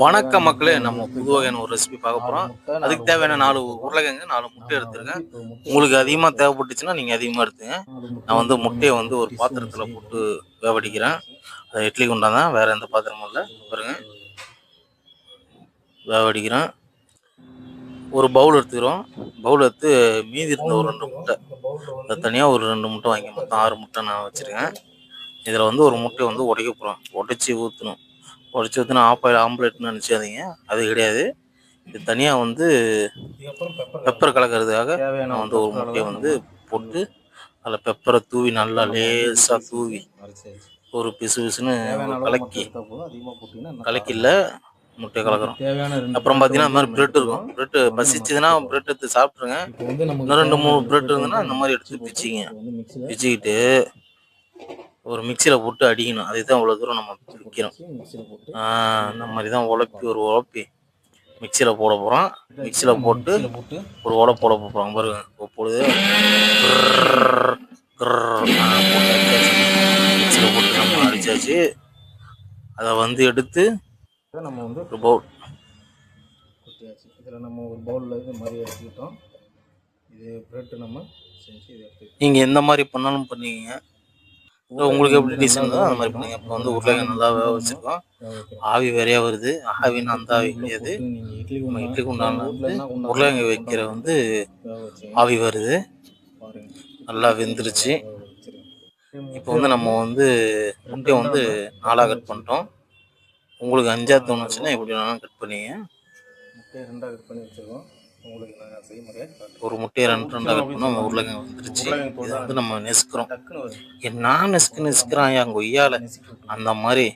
வணக்க மக்களே நம்ம புது வகையான ஒரு ரெசிபி பார்க்க போறோம். அதுக்கு தேவையான நாலு உருளைக்கிழங்கு நாலு முட்டை எடுத்துருக்கேன். உங்களுக்கு அதிகமாக தேவைப்பட்டுச்சுன்னா நீங்கள் அதிகமாக எடுத்துங்க. நான் வந்து முட்டையை வந்து ஒரு பாத்திரத்தில் போட்டு வேவடிக்கிறேன். அது இட்லி குண்டா தான் வேற எந்த பாத்திரமும் இல்லை. பாருங்க. வேவடிக்கிறேன். ஒரு பவுல் எடுத்துக்கிறோம். பவுல் எடுத்து மீதி இருந்த ஒரு ரெண்டு முட்டை. அது தனியாக ஒரு ரெண்டு முட்டை வாங்கி மொத்தம் ஆறு முட்டை நான் வச்சுருக்கேன். இதில் வந்து ஒரு முட்டையை வந்து உடைக்க போகிறோம் உடைச்சி ஊற்றணும் உடச்சி ஊற்றினா ஆஃப் ஆயில் ஆம்லேட்னு நினச்சாதீங்க அது கிடையாது. இது தனியாக வந்து பெப்பர் கலக்கிறதுக்காக நான் வந்து ஒரு முட்டையை வந்து போட்டு அதில் பெப்பரை தூவி நல்லா லேசாக தூவி ஒரு பிசு பிசுன்னு கலக்கி கலக்கில முட்டை கலக்கிறோம். அப்புறம் பார்த்தீங்கன்னா இந்த மாதிரி பிரெட் இருக்கும். பிரெட் பசிச்சுதுன்னா பிரெட் எடுத்து சாப்பிட்ருங்க இன்னும் ரெண்டு மூணு பிரெட் இருந்ததுன்னா இந்த மாதிரி எடுத்து பிச்சிங்க. பிச்சுக்கிட்டு ஒரு மிக்சியில் போட்டு அடிக்கணும். அதுதான் அவ்வளோ தூரம் நம்ம விற்கிறோம் இந்த மாதிரி தான் உழப்பி ஒரு உழப்பி மிக்சியில் போட போகிறோம் மிக்சியில் போட்டு ஒரு உட போட போகிறோம் பாருங்க பொழுது மிக்சியில் போட்டு நம்ம அடிச்சாச்சு. அதை வந்து எடுத்து நம்ம வந்து ஒரு பவுல் குட்டியாச்சு இதில் நம்ம ஒரு பவுலில் இது மாதிரி எடுத்துக்கிட்டோம். இது பிரெட் நம்ம செஞ்சு இதை நீங்கள் எந்த மாதிரி பண்ணாலும் பண்ணிக்கங்க. உங்களுக்கு எப்படி டிசைன் அந்த மாதிரி பண்ணுங்க. இப்போ வந்து உருளைக்கிழங்கு நல்லா வேக வச்சிருக்கோம் ஆவி வேறையா வருது. ஆவின்னு அந்த ஆவி கிடையாது நம்ம குண்டா இட்லி குண்டான வந்து உருளைக்கிழங்கு வைக்கிற வந்து ஆவி வருது. நல்லா வெந்துருச்சு. இப்போ வந்து நம்ம வந்து முட்டையை வந்து நாலாக கட் பண்ணிட்டோம். உங்களுக்கு அஞ்சா தோணுச்சுன்னா எப்படி வேணாலும் கட் பண்ணிங்க. முட்டையை ரெண்டாக கட் பண்ணி வச்சிருக்கோம் உங்களுக்கு நான். ஒரு முட்டையை ரெண்டு ரெண்டாக நம்ம உருளைக்கிழங்கு வந்துருச்சு. இதை வந்து நம்ம நெசுக்கிறோம். என்ன நெசுக்கு நெசுக்கிறான் என் கொய்யால. அந்த மாதிரி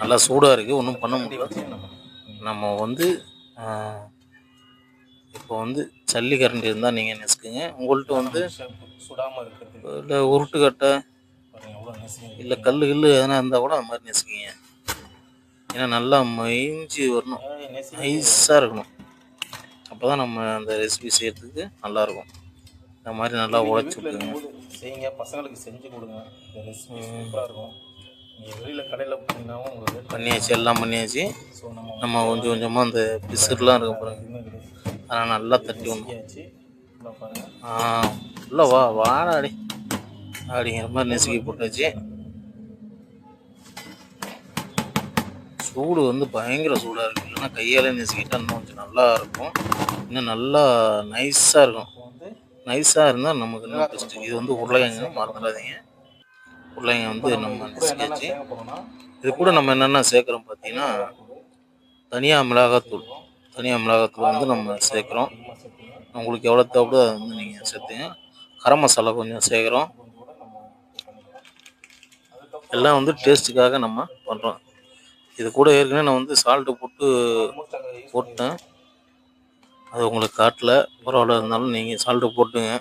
நல்லா சூடாக இருக்குது ஒன்றும் பண்ண வச்சு நம்ம வந்து இப்போ வந்து சல்லி கரண்டி இருந்தால் நீங்கள் நெசுக்குங்க. உங்கள்கிட்ட வந்து சுடாமல் இல்லை உருட்டுக்கட்டை இல்லை கல் கில்லு எதனா இருந்தால் கூட அந்த மாதிரி நெசுக்குங்க. ஏன்னா நல்லா மைஞ்சி வரணும். நைஸாக இருக்கணும். அப்போ தான் நம்ம அந்த ரெசிபி செய்கிறதுக்கு நல்லாயிருக்கும். இந்த மாதிரி நல்லா உழைச்சி இருக்கும்போது செய்யுங்க பசங்களுக்கு செஞ்சு கொடுங்க. இந்த ரெசிபி சூப்பராக இருக்கும். நீங்கள் வெளியில் கடையில் போனீங்கன்னாவும் உங்களுக்கு பண்ணியாச்சு எல்லாம் பண்ணியாச்சு. ஸோ நம்ம கொஞ்சம் கொஞ்சமாக அந்த பிசுறுலாம் இருக்க கிடையாது அதெல்லாம் நல்லா தட்டி உள்ள பாருங்க. ஆ இல்லை வா வாடா அடி. அப்படிங்கிற மாதிரி நெசுக்கி போட்டாச்சு. சூடு வந்து பயங்கர சூடாக இருக்குது இல்லைன்னா கையால் நெசிக்கிட்டால் இன்னும் கொஞ்சம் நல்லா இருக்கும். இன்னும் நல்லா நைஸாக இருக்கும். வந்து நைஸாக இருந்தால் நமக்கு இன்னும் பெஸ்ட்டு இது வந்து உருளைக்கிழங்கு மறந்துடாதீங்க. உருளைங்க வந்து நம்ம நெசிக்காச்சு இது கூட நம்ம என்னென்ன சேர்க்குறோம் பார்த்தீங்கன்னா தனியாக மிளகாத்தூள். தனியாக மிளகாத்தூள் வந்து நம்ம சேர்க்குறோம். உங்களுக்கு எவ்வளோ தேவைப்படுதோ அதை வந்து நீங்கள் சேர்த்துங்க. கரம் மசாலா கொஞ்சம் சேர்க்குறோம். எல்லாம் வந்து டேஸ்ட்டுக்காக நம்ம பண்ணுறோம் இது கூட ஏற்கனவே நான் வந்து சால்ட்டு போட்டு போட்டேன். அது உங்களுக்கு காட்டல. பரவாயில்ல இருந்தாலும் நீங்கள் சால்ட்டு போட்டுங்க.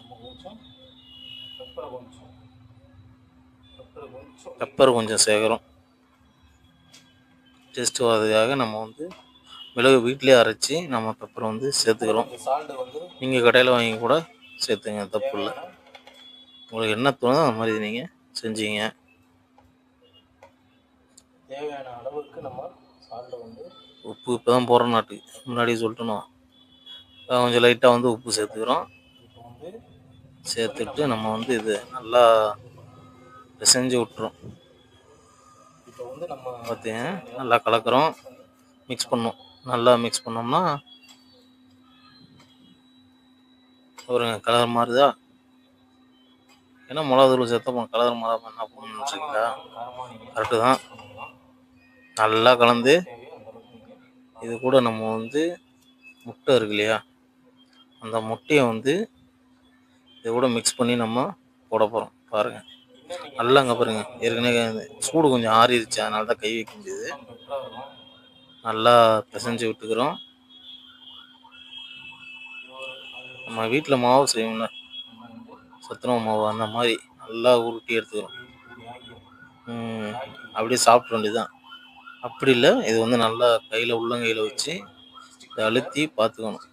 பெப்பர் கொஞ்சம் சேர்க்குறோம் டேஸ்ட் வரதுக்காக நம்ம வந்து மிளகு வீட்டிலே அரைச்சி நம்ம பெப்பரை வந்து சேர்த்துக்கிறோம். வந்து நீங்கள் கடையில் வாங்கி கூட சேர்த்துங்க தப்பு இல்லை. உங்களுக்கு என்ன தோணுதோ அந்த மாதிரி நீங்கள் செஞ்சீங்க. தேவையான நம்ம சால்ட்டை வந்து உப்பு இப்போ தான் போகிற நாட்டுக்கு முன்னாடி சொல்லிட்டணும் கொஞ்சம் லைட்டாக வந்து உப்பு சேர்த்துக்கிறோம். இப்போ வந்து சேர்த்துட்டு நம்ம வந்து இது நல்லா பிசைஞ்சு விட்டுறோம். இப்போ வந்து நம்ம பார்த்தீங்க நல்லா கலக்கிறோம். மிக்ஸ் பண்ணோம். நல்லா மிக்ஸ் பண்ணோம்னா ஒரு கலர் மாறுதா? ஏன்னா மிளகா தூள் சேர்த்தா கலர் மாறாம என்ன பண்ணணும்னு நீங்கள் கரெக்டு தான். நல்லா கலந்து இது கூட நம்ம வந்து முட்டை இருக்கு இல்லையா? அந்த முட்டையை வந்து இது கூட மிக்ஸ் பண்ணி நம்ம போட போகிறோம் பாருங்கள் நல்லா அங்கே பாருங்க. ஏற்கனவே சூடு கொஞ்சம் ஆறிடுச்சு. அதனால தான் கை வைக்க முடியுது. நல்லா பிசைஞ்சு விட்டுக்கிறோம். நம்ம வீட்டில் மாவு செய்வோம்ல. சத்துணவு மாவு அந்த மாதிரி நல்லா உருட்டி எடுத்துக்கிறோம். அப்படியே சாப்பிட வேண்டியதுதான். அப்படி இல்லை. இது வந்து நல்லா கையில் உள்ளங்கையில் வச்சு இதை அழுத்தி பார்த்துக்கணும்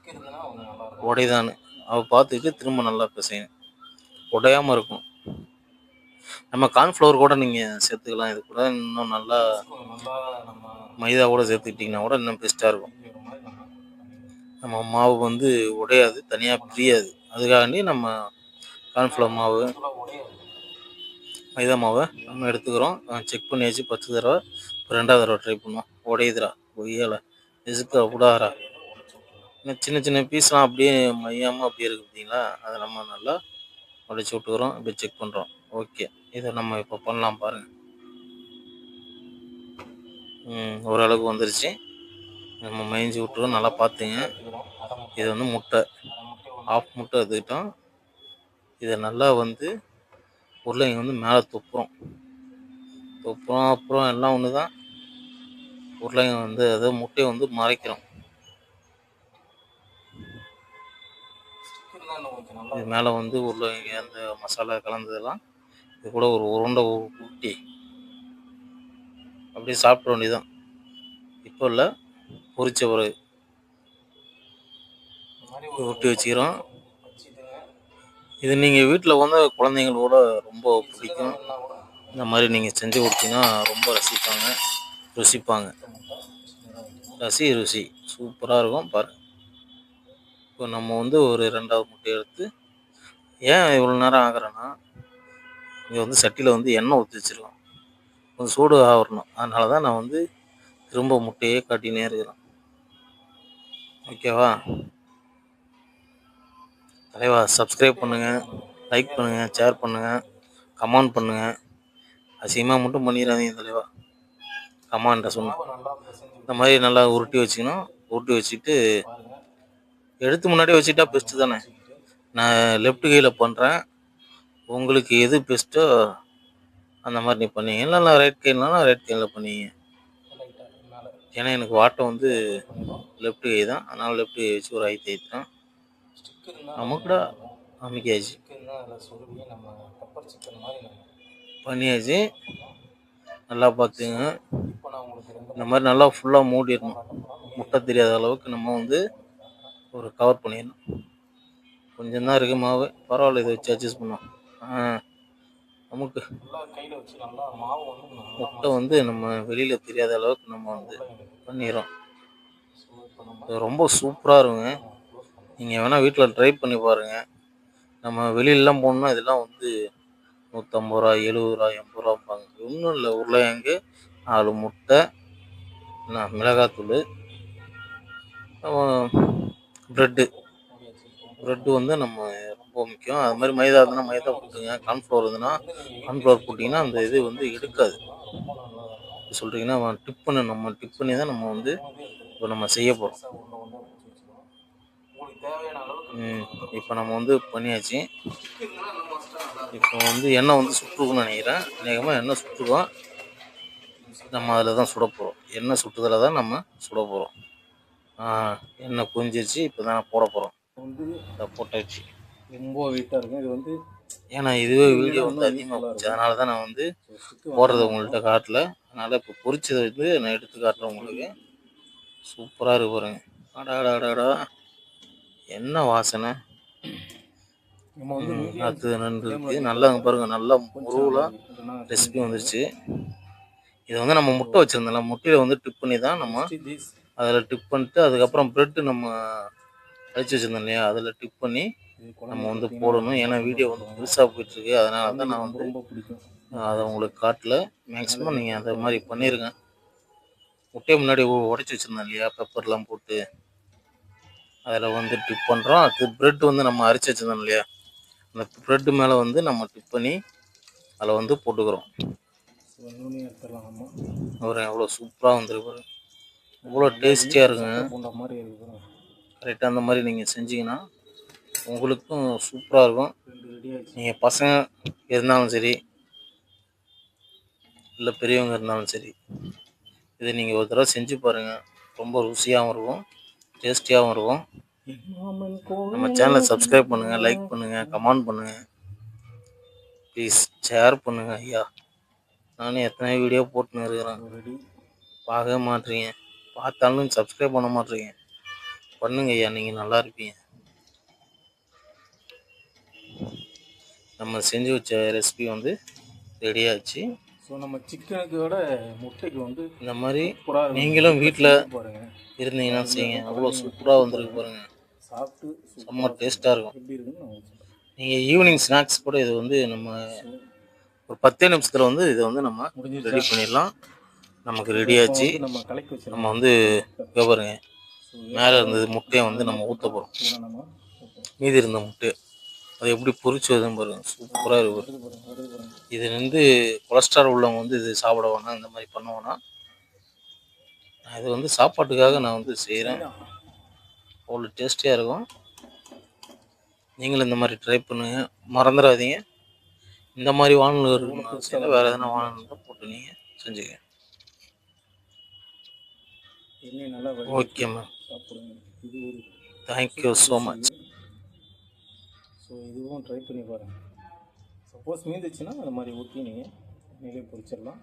உடைதான்னு அவள் பார்த்துக்கிட்டு திரும்ப நல்லா பிசையணும். உடையாமல் இருக்கும் நம்ம கார்ன்ஃப்ளவர் கூட நீங்கள் சேர்த்துக்கலாம். இது கூட இன்னும் நல்லா நம்ம மைதா கூட சேர்த்துக்கிட்டிங்கன்னா கூட இன்னும் பெஸ்ட்டாக இருக்கும். நம்ம மாவு வந்து உடையாது. தனியாக பிரியாது. அதுக்காண்டி நம்ம கார்ன்ஃப்ளவர் மாவு மைதா மாவை நம்ம எடுத்துக்கிறோம். செக் பண்ணியாச்சு பத்து தடவை இப்போ ரெண்டாவது தடவை ட்ரை பண்ணுவோம். உடையுதுடா ஒய்யலை இசுக்கா விடாரா இன்னும் சின்ன சின்ன பீஸ்லாம் அப்படியே மையமாக அப்படியே இருக்குது பார்த்தீங்களா அதை நம்ம நல்லா உடைச்சி விட்டுக்கிறோம் இப்போ செக் பண்ணுறோம் ஓகே இதை நம்ம இப்போ பண்ணலாம் பாருங்கள் ஓரளவுக்கு வந்துருச்சு. நம்ம மயஞ்சி விட்டுருவோம் நல்லா பார்த்துங்க. இது வந்து முட்டை. ஆஃப் முட்டை எடுத்துக்கிட்டோம் இதை நல்லா வந்து உருளைங்க வந்து மேலே துப்புறோம். துப்புறோம் அப்புறம் எல்லாம் ஒன்று தான் உருளைங்க வந்து அதாவது முட்டையை வந்து மறைக்கிறோம். இது மேலே வந்து உருளைங்க அந்த மசாலா கலந்ததெல்லாம் இது கூட ஒரு உருண்டை ஊட்டி அப்படியே சாப்பிட வேண்டியதுதான். இப்போ இல்லை பொரிச்ச பிறகு ஊட்டி வச்சுக்கிறோம். இது நீங்கள் வீட்டில் வந்து குழந்தைங்களோட ரொம்ப பிடிக்கும். இந்த மாதிரி நீங்கள் செஞ்சு கொடுத்தீங்கன்னா ரொம்ப ரசிப்பாங்க. ருசிப்பாங்க. ரசி ருசி. சூப்பராக இருக்கும். பாரு. இப்போ நம்ம வந்து ஒரு ரெண்டாவது முட்டை எடுத்து ஏன் இவ்வளோ நேரம் ஆகுறேன்னா இங்கே வந்து சட்டியில் வந்து எண்ணெய் ஊற்றி வச்சிருக்கோம். கொஞ்சம் சூடு ஆகணும். அதனால தான் நான் வந்து திரும்ப முட்டையே காட்டினே இருக்கிறேன். ஓகேவா? தலைவா சப்ஸ்கிரைப் பண்ணுங்கள் லைக் பண்ணுங்கள் ஷேர் பண்ணுங்கள் கமெண்ட் பண்ணுங்கள் அசிங்கமாக மட்டும் பண்ணிடாதீங்க தலைவா. நல்லா பிசைஞ்சு இந்த மாதிரி நல்லா உருட்டி வச்சுக்கணும். உருட்டி வச்சுட்டு பாருங்க எடுத்து முன்னாடியே வச்சுட்டா பெஸ்ட்டு தானே. நான் லெஃப்ட் கையில் பண்ணுறேன் உங்களுக்கு எது பெஸ்ட்டோ அந்த மாதிரி நீ பண்ணீங்க. இல்லைன்னா ரைட் கையிலனா ரைட் கையில் பண்ணீங்க. ஏன்னா எனக்கு வாட்டம் வந்து லெஃப்ட் கை தான். அதனால் லெஃப்ட் கை வச்சு ஒரு ஐத்து ஐத்தான் நமக்குடா அமைக்காச்சு பண்ணியாச்சு. நல்லா பார்த்துங்க. இந்த மாதிரி நல்லா ஃபுல்லாக மூடிடணும். முட்டை தெரியாத அளவுக்கு நம்ம வந்து ஒரு கவர் பண்ணிடணும். கொஞ்சம் தான் இருக்குது மாவு. பரவாயில்ல இதை வச்சு அட்ஜஸ்ட் பண்ணோம் ஆ நமக்கு கையில் முட்டை வந்து நம்ம வெளியில் தெரியாத அளவுக்கு நம்ம வந்து பண்ணிடுறோம். இது ரொம்ப சூப்பராக இருக்குங்க. நீங்கள் வேணால் வீட்டில் ட்ரை பண்ணி பாருங்கள் நம்ம வெளியிலலாம் போகணுன்னா இதெல்லாம் வந்து நூற்றம்பது ரூபா எழுபது ரூபா எண்பது ரூபாம்பாங்க ஒன்றும் இல்லை உருளைக்கிழங்கு நாலு முட்டை என்ன மிளகாத்தூள் ப்ரெட்டு ப்ரெட்டு வந்து நம்ம ரொம்ப முக்கியம். அது மாதிரி மைதா இருந்ததுன்னா மைதா போட்டுங்க கார்ன்ஃப்ளவர் இருந்ததுன்னா கார்ன்ஃப்ளவர் போட்டிங்கன்னா அந்த இது வந்து எடுக்காது. சொல்கிறீங்கன்னா டிப் பண்ணி நம்ம டிப் பண்ணி தான் நம்ம வந்து இப்போ நம்ம செய்ய போகிறோம் இப்போ நம்ம வந்து பண்ணியாச்சு. இப்போ வந்து எண்ணெய் வந்து சுற்றுக்குன்னு நினைக்கிறேன். அநேகமாக எண்ணெய் சுற்றுக்கும் நம்ம அதில் தான் சுட போகிறோம் எண்ணெய் சுட்டுதில் தான் நம்ம சுட போகிறோம் எண்ணெய் குஞ்சிருச்சு இப்போ தான் போட போகிறோம் வந்து இதை போட்டாச்சு. ரொம்ப வெயிட்டாக இருக்கும். இது வந்து ஏன்னா இதுவே வீடியோ வந்து அதிகமாக போச்சு. அதனால தான் நான் வந்து போடுறது உங்கள்கிட்ட காட்டல. அதனால் இப்போ பொரிச்சதை வந்து நான் எடுத்து காட்டுறேன் உங்களுக்கு. சூப்பராக இருக்கு பாருங்க. அடா அடா அடா, அடா என்ன வாசனை. அது நண்டு நல்லா இங்க பாருங்க நல்லா இல்லைன்னா ரெசிபி வந்துருச்சு. இது வந்து நம்ம முட்டை வச்சுருந்தோம்ல முட்டையில் வந்து டிப் பண்ணி தான் நம்ம அதில் டிப் பண்ணிட்டு அதுக்கப்புறம் ப்ரெட்டு நம்ம அடிச்சு வச்சுருந்தோம் இல்லையா அதில் டிப் பண்ணி நம்ம வந்து போடணும். ஏன்னா வீடியோ வந்து பெருசாக போயிட்டுருக்கு. அதனால தான் நான் வந்து ரொம்ப பிடிக்கும். அதை உங்களுக்கு காட்டல. மேக்ஸிமம் நீங்கள் அந்த மாதிரி பண்ணிடுங்க முட்டையை முன்னாடி உடச்சி வச்சுருந்தோம் இல்லையா பெப்பர்லாம் போட்டு. அதில் வந்து டிப் பண்ணுறோம் அது ப்ரெட் வந்து நம்ம அரைச்சி வச்சுருந்தோம் இல்லையா. அந்த ப்ரெட்டு மேலே வந்து நம்ம டிப் பண்ணி அதில் வந்து போட்டுக்கிறோம். நுனி ஒரு எவ்வளோ சூப்பராக வந்துருக்கு இவ்வளோ டேஸ்டியாக இருக்குங்க. மாதிரி இருக்கு கரெக்டாக அந்த மாதிரி நீங்கள் செஞ்சீங்கன்னா உங்களுக்கும் சூப்பராக இருக்கும். நீங்கள் பசங்க இருந்தாலும் சரி இல்லை பெரியவங்க இருந்தாலும் சரி இதை நீங்கள் ஒரு தடவை செஞ்சு பாருங்கள் ரொம்ப ருசியாகவும் இருக்கும் டேஸ்டியாகவும் இருக்கும். நம்ம சேனலை சப்ஸ்கிரைப் பண்ணுங்கள் லைக் பண்ணுங்கள் கமெண்ட் பண்ணுங்கள் ப்ளீஸ் ஷேர் பண்ணுங்கள் ஐயா. நானும் எத்தனை வீடியோ போட்டுன்னு இருக்கிறேன். ரெடி பார்க்கவே மாட்றீங்க பார்த்தாலும் சப்ஸ்கிரைப் பண்ண மாட்றீங்க பண்ணுங்க ஐயா நீங்கள் நல்லா இருப்பீங்க. நம்ம செஞ்சு வச்ச ரெசிபி வந்து ரெடி ஆச்சு. ஸோ நம்ம சிக்கனுக்கு விட முட்டைக்கு வந்து இந்த மாதிரி நீங்களும் வீட்டில் இருந்தீங்கன்னா செய்யுங்க. அவ்வளோ சூப்பராக வந்திருக்கு பாருங்க. சாப்பிட்டு செம்ம டேஸ்ட்டாக இருக்கும். எப்படி இருக்குன்னு நான் உங்களுக்கு சொல்றேன். நீங்கள் ஈவினிங் ஸ்நாக்ஸ் கூட இது வந்து நம்ம ஒரு பத்தே நிமிஷத்தில் வந்து இதை வந்து நம்ம முடிஞ்சிருச்சா? ரெடி பண்ணிடலாம். நமக்கு ரெடி ஆச்சு. இப்போ வந்து நம்ம கலக்கி வச்சிடலாம். நம்ம வந்து இங்க பாருங்க. மேலே இருந்தது முட்டையை வந்து நம்ம ஊற்ற போகிறோம் இதை நம்ம ஊத்துறோம். மீதி இருந்த முட்டை. அது எப்படி பொரிச்சு வருதுன்னு பாருங்க. சூப்பராக இருக்கு அடுத்து பாருங்க அடுத்து பாருங்க. இது வந்து கொலஸ்ட்ரால் உள்ளவங்க வந்து இது சாப்பிட வேணாம். இந்த மாதிரி பண்ண வேணாம். நான் இது வந்து சாப்பாட்டுக்காக நான் வந்து செய்கிறேன் அவ்வளோ டேஸ்டியாக இருக்கும். நீங்களும் இந்த மாதிரி ட்ரை பண்ணுங்க. மறந்துடாதீங்க இந்த மாதிரி வானல் இருக்குன்னா வேறு எதனா வானல் போட்டு நீங்கள் செஞ்சுக்க எண்ணெய் நல்லா வடி ஓகே மேம் சாப்பிடுங்க. இது ஒரு thank you so much so இதுவும் ட்ரை பண்ணி பாருங்கள் சப்போஸ் மீந்துச்சுன்னா அந்த மாதிரி ஊற்றி நீங்கள் எண்ணெயிலே பொரிச்சிடலாம்.